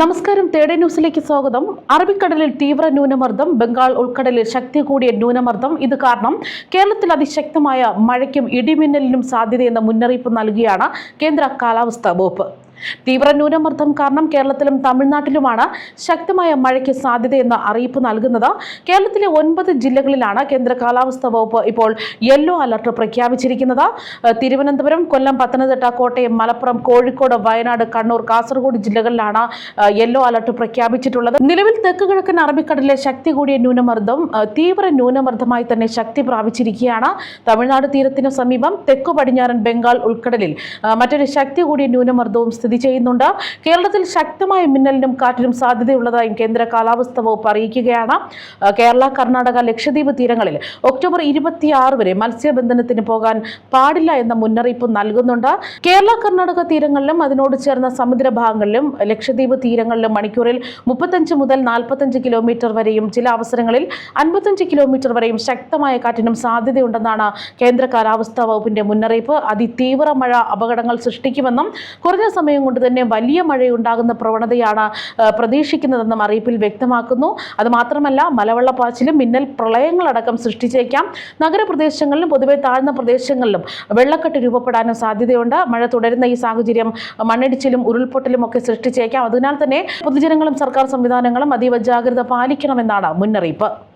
നമസ്കാരം തേഡ ന്യൂസിലേക്ക് സ്വാഗതം. അറബിക്കടലിൽ തീവ്ര ന്യൂനമർദ്ദം ബംഗാൾ ഉൾക്കടലിൽ ശക്തി കൂടിയ ന്യൂനമർദ്ദം. ഇത് കാരണം കേരളത്തിൽ അതിശക്തമായ മഴയ്ക്കും ഇടിമിന്നലിനും സാധ്യതയെന്ന മുന്നറിയിപ്പ് നൽകിയാണ് കേന്ദ്ര കാലാവസ്ഥാ വകുപ്പ്. തീവ്ര ന്യൂനമർദ്ദം കാരണം കേരളത്തിലും തമിഴ്നാട്ടിലുമാണ് ശക്തമായ മഴയ്ക്ക് സാധ്യതയെന്ന് അറിയിപ്പ് നൽകുന്നത്. കേരളത്തിലെ ഒൻപത് ജില്ലകളിലാണ് കേന്ദ്ര കാലാവസ്ഥാ വകുപ്പ് ഇപ്പോൾ യെല്ലോ അലർട്ട് പ്രഖ്യാപിച്ചിരിക്കുന്നത്. തിരുവനന്തപുരം കൊല്ലം പത്തനംതിട്ട കോട്ടയം മലപ്പുറം കോഴിക്കോട് വയനാട് കണ്ണൂർ കാസർഗോഡ് ജില്ലകളിലാണ് യെല്ലോ അലർട്ട് പ്രഖ്യാപിച്ചിട്ടുള്ളത്. നിലവിൽ തെക്ക് കിഴക്കൻ അറബിക്കടലിലെ ശക്തി കൂടിയ ന്യൂനമർദ്ദം തീവ്ര ന്യൂനമർദ്ദമായി തന്നെ ശക്തി പ്രാപിച്ചിരിക്കുകയാണ്. തമിഴ്നാട് തീരത്തിന് സമീപം തെക്കു പടിഞ്ഞാറൻ ബംഗാൾ ഉൾക്കടലിൽ മറ്റൊരു ശക്തി കൂടിയ ന്യൂനമർദ്ദവും സ്ഥിതി ചെയ്യുന്നുണ്ട്. കേരളത്തിൽ ശക്തമായ മിന്നലിനും കാറ്റിനും സാധ്യതയുള്ളതായും കേന്ദ്ര കാലാവസ്ഥാ വകുപ്പ് അറിയിക്കുകയാണ്. കേരള കർണാടക ലക്ഷദ്വീപ് തീരങ്ങളിൽ ഒക്ടോബർ ഇരുപത്തിയാറ് വരെ മത്സ്യബന്ധനത്തിന് പോകാൻ പാടില്ല എന്ന മുന്നറിയിപ്പ് നൽകുന്നുണ്ട്. കേരള കർണാടക തീരങ്ങളിലും അതിനോട് ചേർന്ന സമുദ്ര ഭാഗങ്ങളിലും ലക്ഷദ്വീപ് തീരങ്ങളിലും മണിക്കൂറിൽ മുപ്പത്തഞ്ച് മുതൽ നാൽപ്പത്തഞ്ച് കിലോമീറ്റർ വരെയും ചില അവസരങ്ങളിൽ അൻപത്തഞ്ച് കിലോമീറ്റർ വരെയും ശക്തമായ കാറ്റിനും സാധ്യതയുണ്ടെന്നാണ് കേന്ദ്ര കാലാവസ്ഥാ വകുപ്പിന്റെ മുന്നറിയിപ്പ്. അതിതീവ്ര മഴ അപകടങ്ങൾ സൃഷ്ടിക്കുമെന്നും കുറഞ്ഞ സമയം കൊണ്ട് തന്നെ വലിയ മഴയുണ്ടാകുന്ന പ്രവണതയാണ് പ്രതീക്ഷിക്കുന്നതെന്നും അറിയിപ്പിൽ വ്യക്തമാക്കുന്നു. അതുമാത്രമല്ല മലവെള്ളപ്പാച്ചിലും മിന്നൽ പ്രളയങ്ങളടക്കം സൃഷ്ടിച്ചേക്കാം. നഗരപ്രദേശങ്ങളിലും പൊതുവെ താഴ്ന്ന പ്രദേശങ്ങളിലും വെള്ളക്കെട്ട് രൂപപ്പെടാനും സാധ്യതയുണ്ട്. മഴ തുടരുന്ന ഈ സാഹചര്യം മണ്ണിടിച്ചിലും ഉരുൾപൊട്ടലും ഒക്കെ സൃഷ്ടിച്ചേക്കാം. അതിനാൽ തന്നെ പൊതുജനങ്ങളും സർക്കാർ സംവിധാനങ്ങളും അതീവ ജാഗ്രത പാലിക്കണമെന്നാണ് മുന്നറിയിപ്പ്.